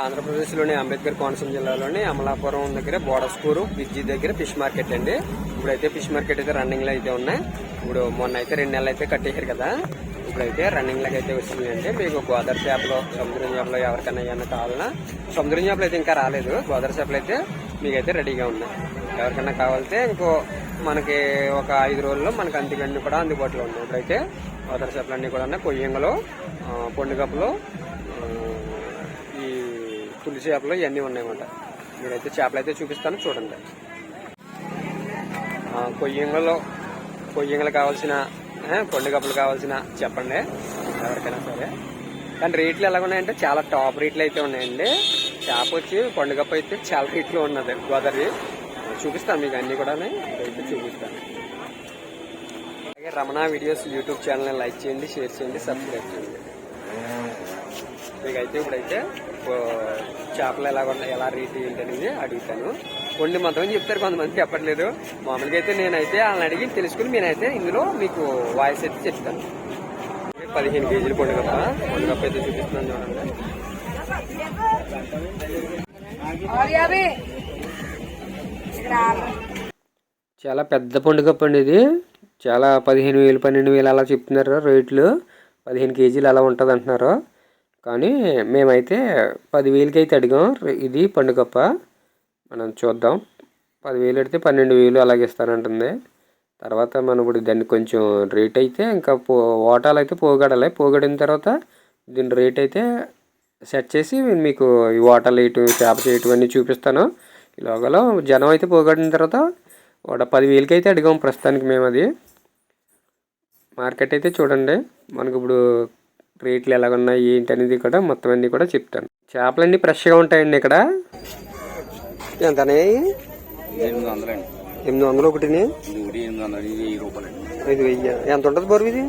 ఆంధ్రప్రదేశ్లోని అంబేద్కర్ కోనసీమ జిల్లాలోని అమలాపురం దగ్గర బోడస్కూరు బ్రిడ్జి దగ్గర ఫిష్ మార్కెట్ అండి. ఇప్పుడైతే ఫిష్ మార్కెట్ అయితే రన్నింగ్లో అయితే ఉన్నాయి. ఇప్పుడు మొన్న అయితే రెండు నెలలు అయితే కట్టేశారు కదా. ఇప్పుడైతే రన్నింగ్ లాగా అయితే వచ్చిందంటే అంటే మీకు గోదావరి చేపలు సముద్రం చేపలు ఎవరికైనా ఏమైనా కావాలన్నా సముద్రం చేపలు అయితే ఇంకా రాలేదు. గోదావరి చేపలు అయితే మీకైతే రెడీగా ఉన్నాయి. ఎవరికైనా కావాలంటే ఇంకో మనకి ఒక ఐదు రోజుల్లో మనకి అంతికన్నీ కూడా అందుబాటులో ఉన్నాయి. ఇప్పుడైతే గోదావరి చేపలు అన్నీ కూడా ఉన్నాయి కొయ్యంగలు పొండుగప్పులు పులి చేపలు ఇవన్నీ ఉన్నాయన్నమాట. మీరైతే చేపలు అయితే చూపిస్తాను చూడండి. కొయ్యంగలో కొయ్యంగలు కావాల్సిన ఆ, కావాల్సిన చెప్పండి ఎవరికైనా సరే. కానీ రేట్లు ఎలా ఉన్నాయంటే చాలా టాప్ రేట్లు అయితే ఉన్నాయండి. చేప వచ్చి పండుగప్ప అయితే చాలా రేట్లు ఉన్నది. గోదావరి చూపిస్తాను మీకు అన్ని కూడా అయితే చూపిస్తాను. అలాగే రమణ వీడియోస్ యూట్యూబ్ ఛానల్ని లైక్ చేయండి షేర్ చేయండి సబ్స్క్రైబ్ చేయండి. మీకైతే ఇప్పుడైతే చేపలు ఎలా ఉన్నాయి ఎలా రేట్ ఏంటి అనేది అడుగుతాను. కొన్ని మాత్రం చెప్తారు కొంతమంది చెప్పట్లేదు. మామూలుగా అయితే నేనైతే వాళ్ళని అడిగి తెలుసుకుని నేనైతే ఇందులో మీకు వాయిస్ అయితే చెప్తాను. పదిహేను కేజీలు పొడిగప్ప పొడిగప్ప అయితే చూపిస్తున్నాను చూడండి. చాలా పెద్ద పండుగ అండి ఇది. చాలా పదిహేను వేలు పన్నెండు వేలు అలా చెప్తున్నారు రేట్లు. పదిహేను కేజీలు అలా ఉంటుంది అంటున్నారు కానీ మేమైతే పదివేలకి అయితే అడిగాం ఇది పండుగప్ప. మనం చూద్దాం. పదివేలు అడితే పన్నెండు వేలు అలాగే ఇస్తానంటుంది. తర్వాత మనం ఇప్పుడు దాన్ని కొంచెం రేట్ అయితే ఇంకా పో ఓటాలు అయితే పోగడాలి. పోగడిన తర్వాత దీని రేట్ అయితే సెట్ చేసి మీకు ఈ ఓటాలు వేయటం చేప చేయటం అన్నీ చూపిస్తాను. ఈ లోగలో జనం అయితే పోగడిన తర్వాత ఒక పదివేలకి అయితే అడిగాం ప్రస్తుతానికి మేము అది మార్కెట్ అయితే చూడండి. మనకి ఇప్పుడు రేట్లు ఎలా ఉన్నాయి ఏంటి అనేది కూడా మొత్తం అన్నీ కూడా చెప్తాను. చేపలన్నీ ఫ్రెష్గా ఉంటాయండి ఇక్కడ. ఎంతనే? ఎనిమిది వందలు ఒకటిని? ఐదు వెయ్యి ఎంత ఉంటుంది బరువు ఇది?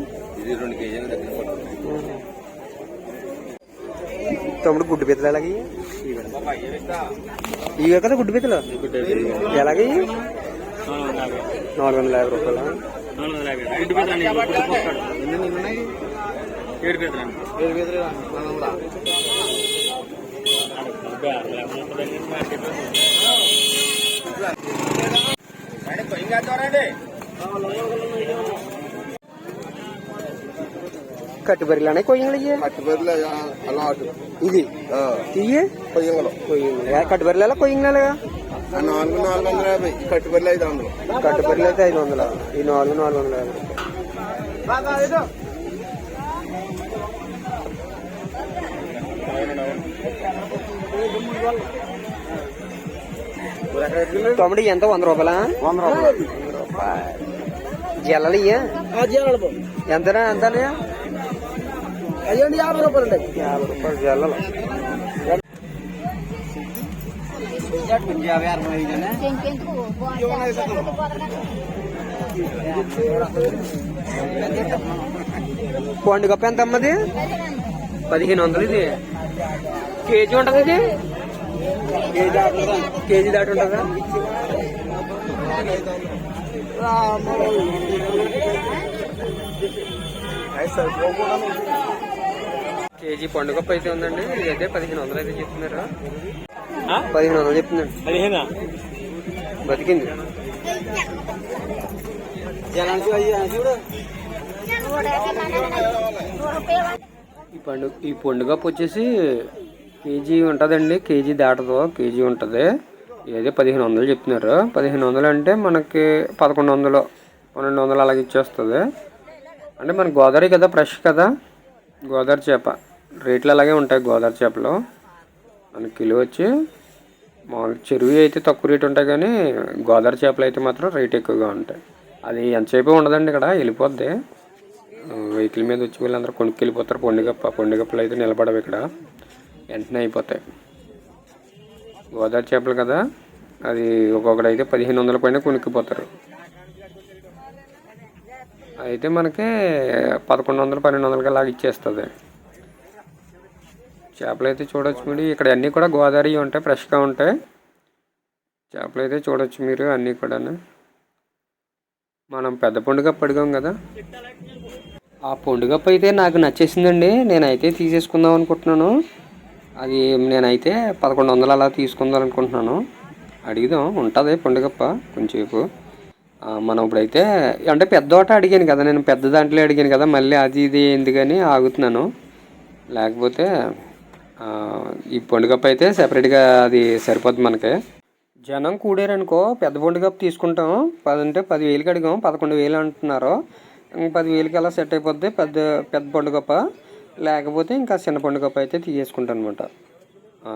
తమ్ముడు గుడ్డు పీతలు ఎలాగి ఇవే కదా గుడ్డు పీతలు? ఎలాగి నాలుగు వందల యాభై. రూపాయలు? కట్టుబరిలానే కొయ్యంగలు ఇయ్యే పట్టుబడిలో అలవాటు ఇది? ఇయ్యే? కొయ్యంగలు. కొయ్యంగలు. కట్టుబరిలా కొయ్యంగలా నాలుగు నాలుగు వందల యాభై. కట్టుబడిలో ఐదు వందలు. కట్టుబరిలు అయితే ఐదు వందల? ఈ నాలుగు నాలుగు వందల యాభై. తమ్ముడు ఎంత? వంద రూపాయలా? వంద రూపాయలు. జల్లలు ఇయ్యా? ఎంతనా? ఎంత అయ్యండి యాభై రూపాయలు అండి యాభై రూపాయలు జల్లలు. యాభై అరవై ఎంత అమ్మది పదిహేను వందలు ఇది. కేజీ ఉంటుంది ఇది? కేజీ దాటి కేజీ దాటి ఉంటుందా? కేజీ పండుగప్ప అయితే ఉందండి. ఇదైతే పదిహేను వందలు అయితే చెప్తున్నారు. పదిహేను వందలు చెప్తున్నాడు పదిహేనా? బతికింది. ఈ పండుగ ఈ పండుగప్పు వచ్చేసి కేజీ ఉంటుందండి కేజీ దాటదు కేజీ ఉంటుంది. ఏదో పదిహేను వందలు చెప్తున్నారు పదిహేను వందలు అంటే మనకి పదకొండు వందలు పన్నెండు వందలు అలాగే ఇచ్చేస్తుంది. అంటే మన గోదావరి కదా ఫ్రెష్ కదా? గోదావరి చేప. రేట్లు అలాగే ఉంటాయి గోదావరి చేపలు. మన కిలో వచ్చి మామూలు చెరువు అయితే తక్కువ రేటు ఉంటాయి కానీ గోదావరి చేపలు అయితే మాత్రం రేట్ ఎక్కువగా ఉంటాయి. అది ఎంతసేపు ఉండదండి ఇక్కడ? వెళ్ళిపోద్ది. వెహికల్ మీద వచ్చి వీళ్ళందరూ కొనుక్కెళ్ళిపోతారు. పొండిగప్ప పొండిగప్పలు అయితే నిలబడవు ఇక్కడ. వెంటనే అయిపోతాయి. గోదావరి చేపలు కదా అది ఒక్కొక్కటి అయితే పదిహేను వందల పైన కొనుక్కిపోతారు. అయితే మనకి పదకొండు వందలు పన్నెండు వందలకి అలాగ ఇచ్చేస్తుంది. చేపలు అయితే చూడొచ్చు మీరు ఇక్కడ అన్నీ కూడా గోదావరి ఉంటాయి ఫ్రెష్గా ఉంటాయి. చేపలు అయితే చూడొచ్చు మీరు అన్నీ కూడా మనం పెద్ద పండుగ అడిగాం కదా. ఆ పండుగ అయితే నాకు నచ్చేసిందండి నేనైతే తీసేసుకుందాం అనుకుంటున్నాను. అది నేనైతే పదకొండు వందలు అలా తీసుకుందాం అనుకుంటున్నాను అడిగిదాం ఉంటుంది పండుగప్ప కొంచెంసేపు. మనం ఇప్పుడైతే అంటే పెద్దోట అడిగాను కదా నేను పెద్ద దాంట్లో అడిగాను కదా మళ్ళీ అది ఇది ఎందుకని ఆగుతున్నాను. లేకపోతే ఈ పండుగప్ప అయితే సెపరేట్గా అది సరిపోద్ది మనకి. జనం కూడారనుకో పెద్ద పండుగప్ప తీసుకుంటాం. పదంటే పదివేలకి అడిగాం పదకొండు వేలు అంటున్నారు. ఇంక పదివేలకి అలా సెట్ అయిపోద్ది పెద్ద పెద్ద పండుగప్ప. లేకపోతే ఇంకా చిన్న పండుగప్ప అయితే తీసేసుకుంటాను అనమాట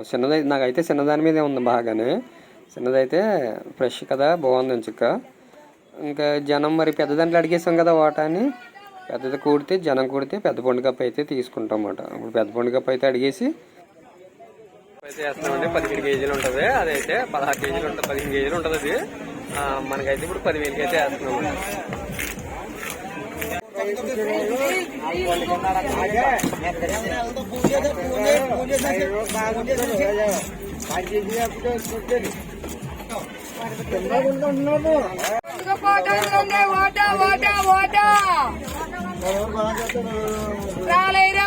చిన్నది నాకైతే చిన్నదాని మీదే ఉంది బాగానే. చిన్నదైతే ఫ్రెష్ కదా బాగుంది చిక్క ఇంకా జనం మరి పెద్ద దాంట్లో అడిగేసాం కదా వాటాని పెద్దది కూడితే జనం కూడితే పెద్ద పండుగప్ప అయితే తీసుకుంటాం అన్నమాట ఇప్పుడు పెద్ద పండుగప్ప అయితే అడిగేసి అయితే వేస్తున్నామండి. పదిహేను కేజీలు ఉంటుంది. అదైతే పదహారు కేజీలు ఉంటుంది పదిహేను కేజీలు ఉంటుంది అది. మనకైతే ఇప్పుడు పదివేలకి అయితే వేస్తున్నాం ఓట ఓట ఓట రూపాయలు ఐదు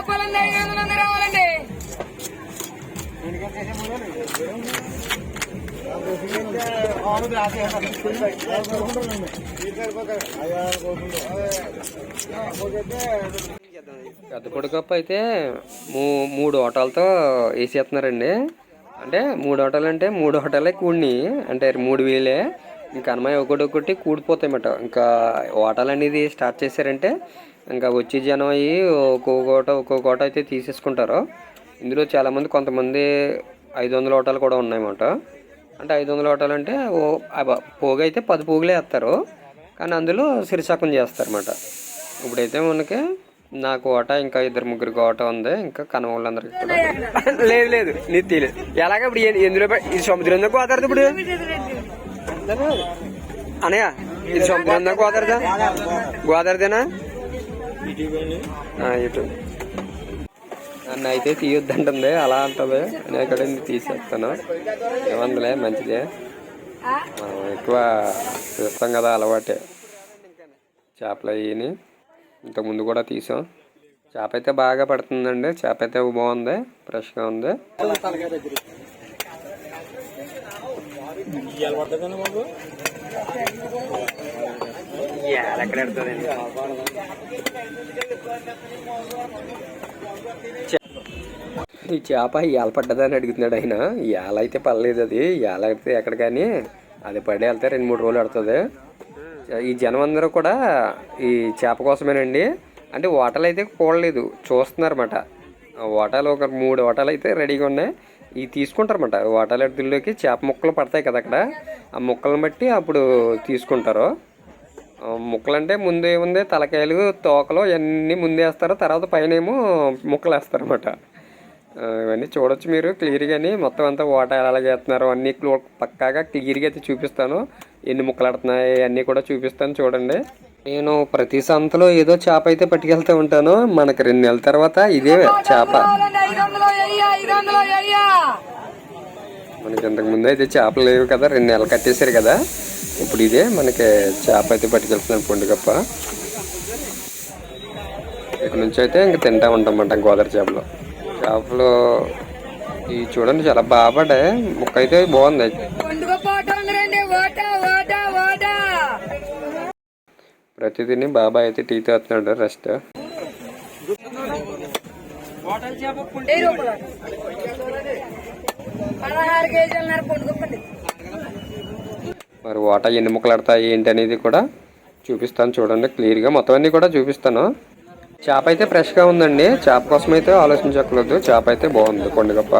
రావాలండి. పెద్ద పొడికప్పు అయితే మూ మూడు ఓటాలతో వేసేస్తున్నారండి అంటే మూడు ఓటాలు అంటే మూడు ఓటాలే కూడిని. అంటే మూడు వేలే. ఇంకా అన్నమయ్య ఒకటి ఒకటి కూడిపోతాయన్నమాట. ఇంకా ఓటాలు అనేది స్టార్ట్ చేశారంటే ఇంకా వచ్చే జనం అయ్యి ఒక్కొక్క కోట ఒక్కొక్క కోట అయితే తీసేసుకుంటారు. ఇందులో చాలామంది కొంతమంది ఐదు వందల ఓటాలు కూడా ఉన్నాయన్నమాట. అంటే ఐదు వందల ఓటాలు అంటే ఓ పోగు అయితే పది పోగులే వేస్తారు. కానీ అందులో సిరిశాకం చేస్తారన్నమాట. ఇప్పుడైతే మనకి నాకు ఓట ఇంకా ఇద్దరు ముగ్గురికి ఓట ఉంది ఇంకా కనవాళ్ళందరికీ లేదు లేదు నీకు తెలియదు ఎలాగ ఇప్పుడు ఎందులో ఇది సముద్రం కుదరదు ఇప్పుడు? అనయ్య ఇది సముద్రం కుదరదా గోదావరిదేనా? ఆ, ఇటు. నన్ను అయితే తీయొద్దంటుంది అలా అంటుంది. నేను ఇక్కడ తీసేస్తాను. ఏమందులే మంచిదే. మనం ఎక్కువ చూస్తాం కదా అలవాటే. చేపలు అయ్యి ఇంతకుముందు కూడా తీసాం. చేప అయితే బాగా పడుతుందండి. చేప అయితే బాగుంది ఫ్రెష్గా ఉంది? ఈ చేప ఇవాళ పడ్డదని అడుగుతున్నాడు ఆయన. ఇవాళ అయితే పడలేదు అది. ఇవాళ అయితే ఎక్కడ కానీ అది పడి వెళ్తే రెండు మూడు రోజులు పడుతుంది ఈ జనం అందరూ కూడా ఈ చేప కోసమేనండి. అంటే ఓటలు అయితే కూడలేదు. చూస్తున్నారన్నమాట. ఆ ఓటాలు ఒక మూడు ఓటాలు అయితే రెడీగా ఉన్నాయి. ఇవి తీసుకుంటారన్నమాట. ఓటాల ఎడుతుల్లోకి చేప ముక్కలు పడతాయి కదా అక్కడ. ఆ ముక్కలను బట్టి అప్పుడు తీసుకుంటారు. ముక్కలంటే ముందు ఏముంది? తలకాయలు తోకలు ఇవన్నీ ముందే వేస్తారు తర్వాత పైన ఏమో ముక్కలు వేస్తారన్నమాట ఇవన్నీ చూడొచ్చు మీరు క్లియర్గాని మొత్తం అంతా ఓట ఎలా చేస్తున్నారు అన్నీ క్లో- పక్కాగా క్లియర్గా అయితే చూపిస్తాను. ఎన్ని ముక్కలాడుతున్నాయి అన్నీ కూడా చూపిస్తాను చూడండి. నేను ప్రతి సంతలో ఏదో చేప అయితే పట్టుకెళ్తూ ఉంటాను. మనకి రెండు నెలల తర్వాత ఇదే చేప. మనకి ఇంతకు ముందు అయితే చేపలు లేవు కదా రెండు నెలలు కట్టేశారు కదా. ఇప్పుడు ఇదే మనకి చేప అయితే పట్టుకెళ్తున్నాను పండుగప్ప ఇక్కడ నుంచి అయితే ఇంక తింటా ఉంటామంట గోదావరి చేపలు. చేపలు ఇవి చూడండి చాలా బాగా పడ్డాయి ముక్క అయితే బాగుంది ప్రతిదిని బాబాయ్ అయితే టీ తాగుతున్నాడు రెస్ట్. మరి వాట ఎన్ని ముక్కలు ఆడతాయి ఏంటి అనేది కూడా చూపిస్తాను. చూడండి. క్లియర్గా మొత్తం అన్నీ కూడా చూపిస్తాను. చేప అయితే ఫ్రెష్గా ఉందండి. చేప కోసం అయితే ఆలోచించక్కర్లేదు. చేప అయితే బాగుంది. కొండగప్ప.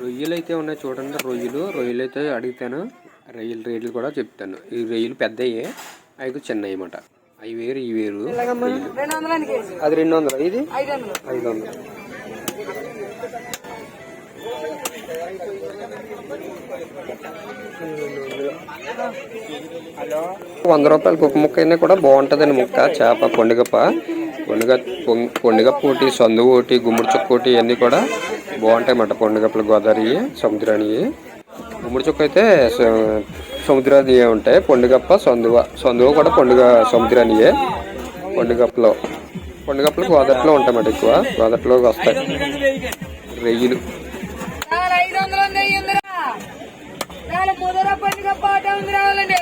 రొయ్యలు అయితే ఉన్నాయి చూడండి రొయ్యలు. రొయ్యలు అయితే అడుగుతాను రొయ్యలు రేట్లు కూడా చెప్తాను. ఈ రొయ్యలు పెద్దయ్యే అవి చిన్నవి అన్నమాట అవి వేరు ఈ వేరు. అది రెండు వందలు? ఇది? ఐదు వందలు. వంద రూపాయల ఒక ముక్క అయినా కూడా బాగుంటుందండి ముక్క. చేప పొండుగప్ప పొండుగ పొం- పొండుగప్ప ఒకటి సందు ఒకటి గుమ్మడి చుక్క ఒకటి ఇవన్నీ కూడా బాగుంటాయి అన్నమాట పొండుగప్పలు గోదావరి సముద్రానికి. గుమ్మడి చుక్క అయితే స- సముద్రానియే ఉంటాయి. పొండుగప్ప సందువ సందువ కూడా పండుగ సముద్రానియే పొండుగప్పలో పొండుగప్పలు ఉంటాయి ఉంటాయన్నమాట ఎక్కువ. గోదావరిలోకి వస్తాయి. రెయ్యిలు. చాలా పండుగ పాట ఉంది రావాలండి.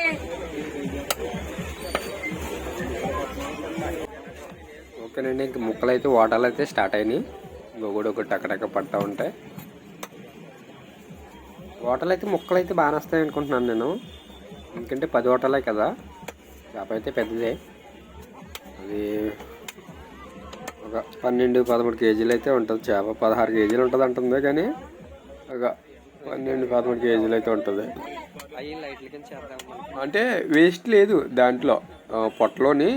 ఓకేనండి ఇంక ముక్కలు అయితే ఓటలు అయితే స్టార్ట్ అయినాయి. ఇంకొకటి ఒకటి టక్కటక్క పడతా ఉంటాయి ఓటలు అయితే ముక్కలు అయితే బాగానే వస్తాయి అనుకుంటున్నాను నేను. ఎందుకంటే పది ఓటలే కదా. చేప అయితే పెద్దదే. అది ఒక పన్నెండు పదమూడు కేజీలు అయితే ఉంటుంది. చేప పదహారు కేజీలు ఉంటుంది అంటుంది కానీ ఒక పన్నెండు పదమూడు కేజీలు అయితే ఉంటుంది. అంటే వేస్ట్ లేదు దాంట్లో. పొట్టలోని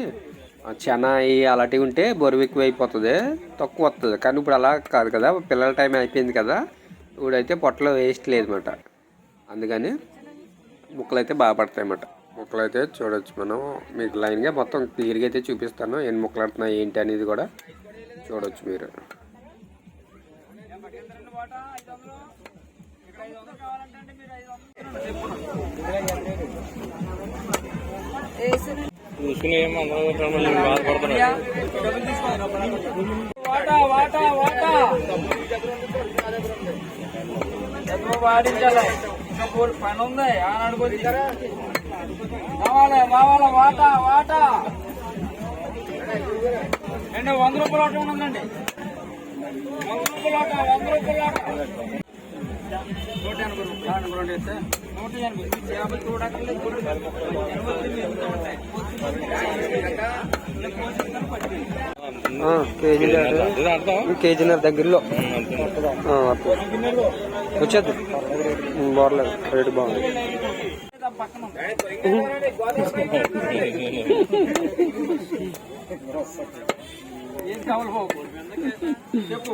ఆ, చెన అవి అలాంటివి ఉంటే బరువు ఎక్కువ అయిపోతుంది తక్కువ వస్తుంది కానీ ఇప్పుడు అలా కాదు కదా పిల్లల టైం అయిపోయింది కదా ఇప్పుడైతే పొట్టలో వేస్ట్ లేదన్నమాట. అందుకని ముక్కలు అయితే బాగా పడతాయి అన్నమాట. ముక్కలు అయితే చూడొచ్చు మనం. మీకు లైన్గా మొత్తం క్లియర్గా అయితే చూపిస్తాను. ఎన్ని ముక్కలు ఆడుతున్నాయి ఏంటి అనేది కూడా చూడొచ్చు మీరు. వాటా వాటా వాటా వాడించాలి పని ఉంది వాటా వాటా అండి వంద రూపాయల ఆట ఉందండి. వంద రూపాయల వంద రూపాయల నూట ఎనభై రూపాయలు ఎనభై రెండు నూట ఎనభై యాభై చూడక్కర్లేదు కేజీ కేజీన్నర దగ్గరలో వచ్చేది బాగలేదు రేటు బాగుంది. ఏం కావాలి బాబు? చెప్పు.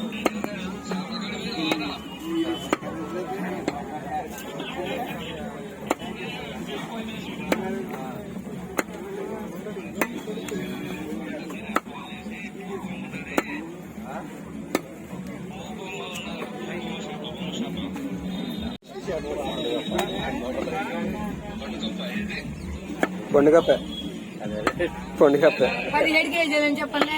పొండుగప్ప పొండుగప్ప పదిహేడు కేజీలు అని చెప్పండి?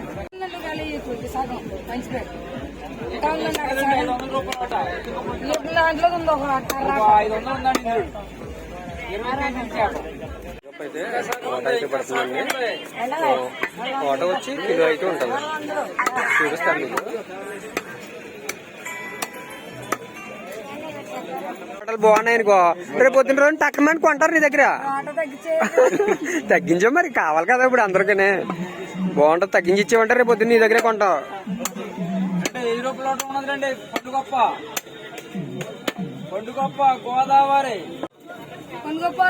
సగం దాంట్లో ఉంది ఒక. అయితే అయితే పడుతుందండి కోట వచ్చి కిలో అయితే ఉంటుంది చూపిస్తాను మీకు కోటలు బాగున్నాయి అనుకో. రేపు పొద్దున్న రోజు తక్కువ కొంటారు నీ దగ్గర. తగ్గించే తగ్గించావు మరి కావాలి కదా ఇప్పుడు అందరికీ బాగుంటుంది తగ్గించి ఇచ్చేవంటే రేపు పొద్దున్న నీ దగ్గరే కొంటావు గోదావరి. పండుగప్ప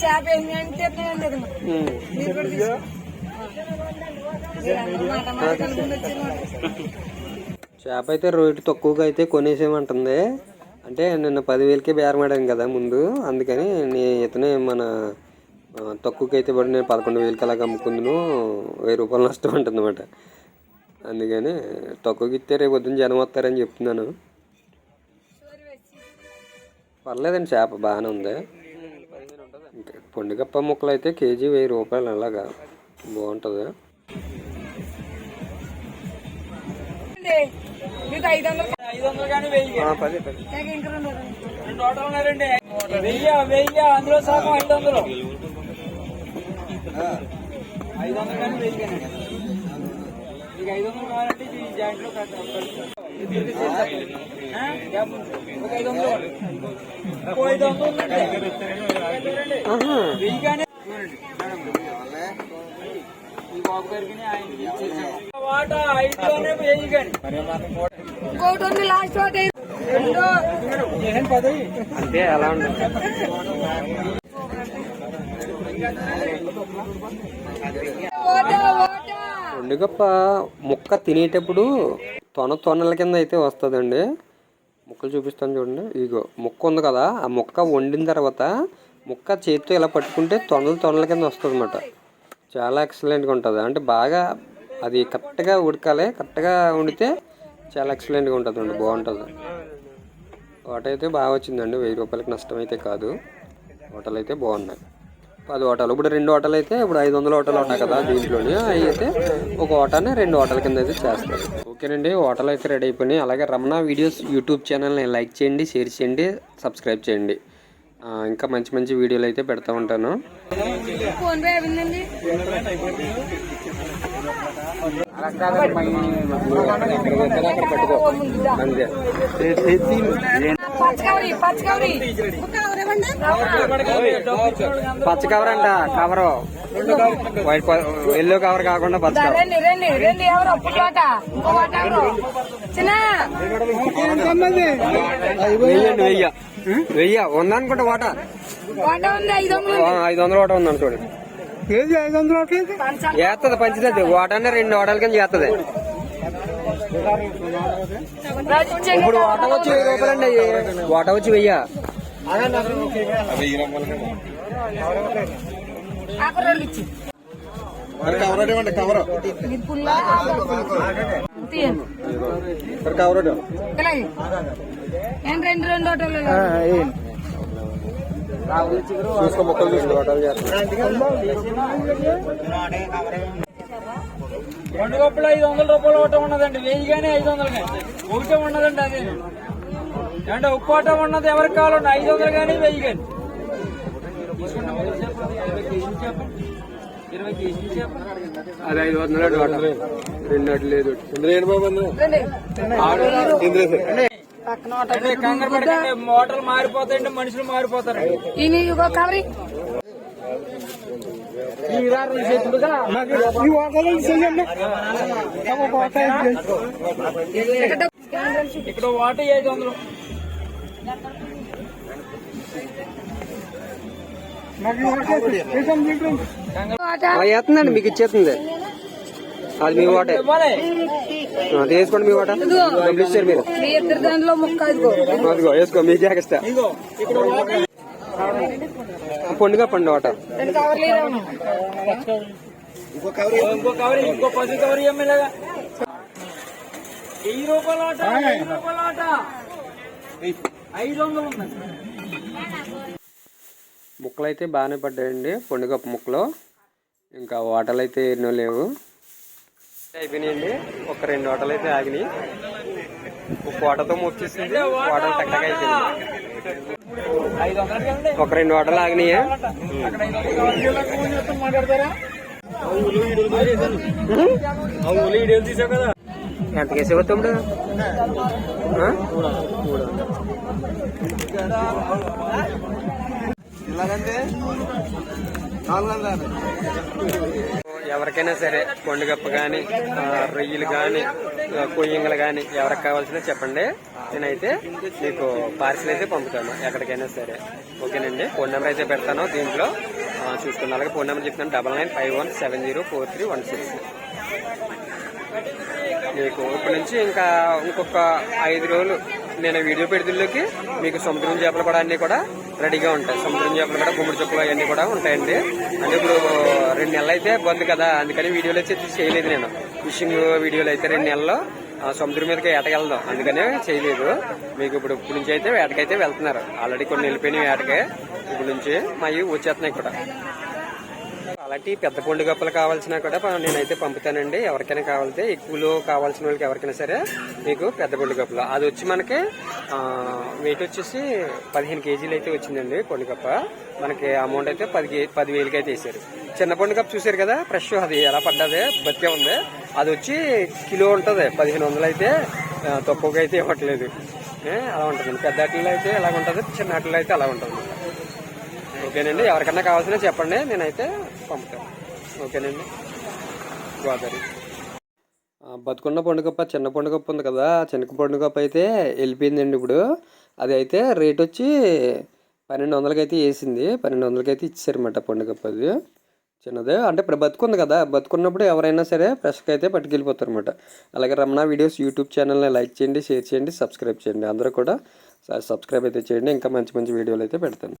చేప ఏంటి అంటే తినేయండి అది మరి. ఉమ్. మీరు కూడా చేప అయితే రేటు తక్కువగా అయితే కొనేసేమంటుంది అంటే నిన్న పదివేలకే బేరమాడాను కదా ముందు. అందుకని నేను ఇతనే మన తక్కువకైతే తక్కువకి అయితే పడి నేను పదకొండు వేలకి అలాగ అమ్ముకుందును. వెయ్యి రూపాయలు నష్టం ఉంటుంది అనమాట అందుకని తక్కువకి ఇస్తే రేపు పొద్దున్న జనం వస్తారని చెప్తున్నాను. పర్లేదండి చేప బాగానే ఉంది. ఇంకా పొండిగప్ప ముక్కలు అయితే కేజీ వెయ్యి రూపాయలు అలాగా బాగుంటుంది. మీకు ఐదు వందలు ఐదు వందలు కానీ వెయ్యి. పది పది. ఇంకా రెండు ఉన్నారండి. వెయ్యి వెయ్యి అందులో సగం ఐదు వందలు. ఐదు వందలు కానీ వెయ్యి కానీ. మీకు ఐదు వందలు కావాలంటే ఇది జాయింట్లో కట్టాలి ఆ? ఒక ఐదు వందలు ఐదు వందలు. వెయ్యి కానీ ఇంకోటి ఉంది లాస్ట్ అంతే అలా ముక్క తినేటప్పుడు తొన తొనల కింద అయితే వస్తుందండి. ముక్కలు చూపిస్తాను చూడండి. ఇగో ముక్క ఉంది కదా ఆ ముక్క వండిన తర్వాత ముక్క చేతితో ఇలా పట్టుకుంటే తొనలు తొనల కింద వస్తుంది అనమాట చాలా ఎక్సలెంట్గా ఉంటుంది. అంటే బాగా అది కరెక్ట్గా ఉడకాలి కరెక్ట్గా వండితే చాలా ఎక్సలెంట్గా ఉంటుంది అండి బాగుంటుంది. హోటల్ అయితే బాగా వచ్చిందండి వెయ్యి రూపాయలకి నష్టం అయితే కాదు. హోటల్ అయితే బాగున్నాయి. పది హోటల్ ఇప్పుడు రెండు హోటల్ అయితే ఇప్పుడు ఐదు వందల హోటల్ ఉన్నాయి కదా దీంట్లోని అవి అయితే ఒక హోటల్ని రెండు హోటల్ కింద అయితే చేస్తారు. ఓకేనండి హోటల్ అయితే రెడీ అయిపోయినాయి. అలాగే రమణ వీడియోస్ యూట్యూబ్ ఛానల్ని లైక్ చేయండి షేర్ చేయండి సబ్స్క్రైబ్ చేయండి. ఇంకా మంచి మంచి వీడియోలు అయితే పెడతా ఉంటాను. పచ్చ కవర్ అంట కవరు. వైట్ ఎల్లో కవర్ కాకుండా పచ్చ కవర్ వెయ్యండి వెయ్య. వెయ్య ఉందనుకుంటా వాట. వాట ఉంది ఐదు వందలు ఐదు వాట ఉందని చూడండి పంచాలి చేస్తుంది పంచుతుంది వాటానే రెండు వాటాల కింద చేస్తుంది ఇప్పుడు వాట వచ్చి వెయ్యి రూపాయలండి వాట వచ్చి వెయ్య. కవర్ ఇవ్వండి కవర్. కవర్ రెండు రెండు ఆటోలు చూసుకో మొక్కలు చూసుకో వాటాలు చేస్తాయి రెండు గొప్పలు ఐదు వందల రూపాయలు ఒకటి ఉన్నదండి. వెయ్యి కానీ ఐదు వందలు కానీ ఒకటే ఉన్నదండి అది. అంటే ఉప్పు ఆట ఉన్నది ఎవరికి కావాలండి? ఐదు వందలు కానీ వెయ్యి కానీ. ఇరవై కేజీలు చేపలు. ఇరవై కేజీలు చేపలు. అది ఐదు వందల రెండు అటు లేదు. ఇంద్రేణి బాబు మోటార్లు మారిపోతాయండి మనుషులు మారిపోతారండి. కవరి. ఇక్కడ వాట ఐదు వందలు. వాట వేస్తుందండి మీకు? ఇచ్చేస్తుంది. అది మీ వాటే తీసుకోండి మీ వాట. ఇచ్చారు మీరు. మీ ఇద్దరు ముక్క అదిగో వేసుకో ఇక్కడ వాట పండుగ పండు వాట. రెండు కవర్లు ఇవ్వను ఇంకో కవర్ ఇంకో కవర్ ఇంకో పది కవర్ ఎమ్మెల్యేగా వెయ్యి రూపాయల ఆట వెయ్యి రూపాయల ఆట. ఐదు వందలు ముక్కలు అయితే బాగానే పడ్డాయండి పండుగ ముక్కలు. ఇంకా వాటలు అయితే ఎన్నో లేవు. అయిపోయినాయండి. ఒక రెండు వాటలు అయితే ఆగినాయి. ఒక వాటతో ముచ్చేసింది వాటలు చక్కగా అయిపోయింది. ఒక రెండు వాటలు ఆగినాయి. ఎంత కేసేవా తమ్ముడు? ఇలాగంటే నాలుగు వందల. ఎవరికైనా సరే కొండగప్ప కానీ రొయ్యలు కానీ కొయ్యంగలు కానీ ఎవరికి కావాల్సినా చెప్పండి. నేనైతే మీకు పార్సిల్ అయితే పంపుతాను ఎక్కడికైనా సరే. ఓకేనండి? ఫోన్ నెంబర్ అయితే పెడతాను దీంట్లో. చూసుకున్న అలాగే ఫోన్ నెంబర్ చెప్తాను double nine five one seven zero four three one six. మీకు ఇప్పటి నుంచి ఇంకా ఇంకొక ఐదు రోజులు నేను వీడియో పెడుతుల్లోకి మీకు సముద్రం చేపలు కూడా అన్ని కూడా రెడీగా ఉంటాయి. సముద్రం చేపలు కూడా గుమ్మడి చెప్పులు అవన్నీ కూడా ఉంటాయండి. అంటే ఇప్పుడు రెండు నెలలు అయితే బంద్ కదా అందుకని వీడియోలు అయితే చేయలేదు నేను. ఫిషింగ్ వీడియోలు అయితే రెండు నెలల్లో ఆ, సముద్రం మీదకి వేటకెళ్దాం అందుకనే చేయలేదు. మీకు ఇప్పుడు ఇప్పుడు నుంచి అయితే వేటకైతే వెళ్తున్నారు. ఆల్రెడీ కొన్ని వెళ్ళిపోయినాయి వేటకే. ఇప్పుడు నుంచి మావి వచ్చేస్తున్నాయి కూడా. అలాంటి పెద్ద పండు గప్పలు కావాల్సినా కూడా నేనైతే పంపుతానండి. ఎవరికైనా కావాలితే ఎక్కువలో కావాల్సిన వాళ్ళకి ఎవరికైనా సరే మీకు పెద్ద పొండు గొప్పలు. అది వచ్చి మనకి వెయిట్ వచ్చేసి పదిహేను కేజీలు అయితే వచ్చిందండి పొండు మనకి అమౌంట్ అయితే పది కే- అయితే వేసారు. చిన్న పండు కప్ చూసారు కదా ఫ్రెష్ అది ఎలా పడ్డది బతికే ఉంది. అది వచ్చి కిలో ఉంటుంది పదిహేను వందలు అయితే తక్కువగా అయితే ఇవ్వట్లేదు. అలా ఉంటుంది. పెద్ద వాటిల్లో అయితే ఎలా ఉంటుంది చిన్న వాటిల్లో అయితే అలా ఉంటుంది. ఓకేనండి ఎవరికన్నా కావాల్సిన చెప్పండి. నేనైతే పంపుతాను ఓకేనండి? గోదావరి బతుకున్న పండుగప్ప చిన్న పండుగప్ప ఉంది కదా చిన్న పండుగప్ప అయితే వెళ్ళిపోయిందండి ఇప్పుడు. అది అయితే రేట్ వచ్చి పన్నెండు వందలకి అయితే వేసింది. పన్నెండు వందలకి అయితే ఇచ్చారన్నమాట పండుగప్ప అది. చిన్నదే. అంటే ఇప్పుడు బతుకుంది కదా బతుకున్నప్పుడు ఎవరైనా సరే ఫ్రెష్గా అయితే పట్టుకెళ్ళిపోతారు అనమాట అలాగే రమణ వీడియోస్ యూట్యూబ్ ఛానల్ని లైక్ చేయండి షేర్ చేయండి సబ్స్క్రైబ్ చేయండి. అందరూ కూడా సబ్స్క్రైబ్ అయితే చేయండి. ఇంకా మంచి మంచి వీడియోలు అయితే పెడతాను.